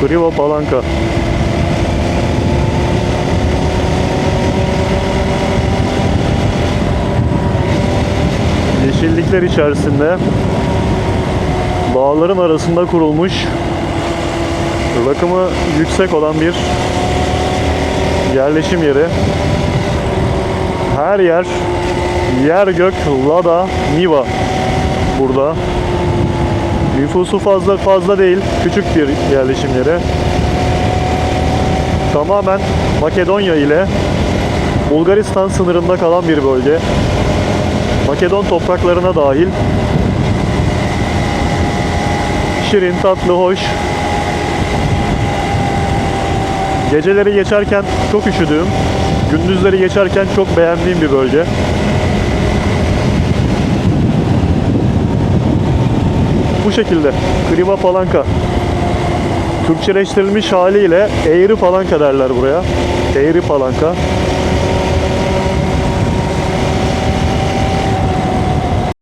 Kriva Palanka. Yeşillikler içerisinde dağların arasında kurulmuş rakımı yüksek olan bir yerleşim yeri. Her yer yer gök Lada Niva burada. Nüfusu fazla fazla değil. Küçük bir yerleşim yeri. Tamamen Makedonya ile Bulgaristan sınırında kalan bir bölge. Makedon topraklarına dahil. Şirin, tatlı, hoş. Geceleri geçerken çok üşüdüğüm, gündüzleri geçerken çok beğendiğim bir bölge. Bu şekilde Kriva Palanka Türkçeleştirilmiş haliyle Eğri Palanka derler buraya. Eğri Palanka.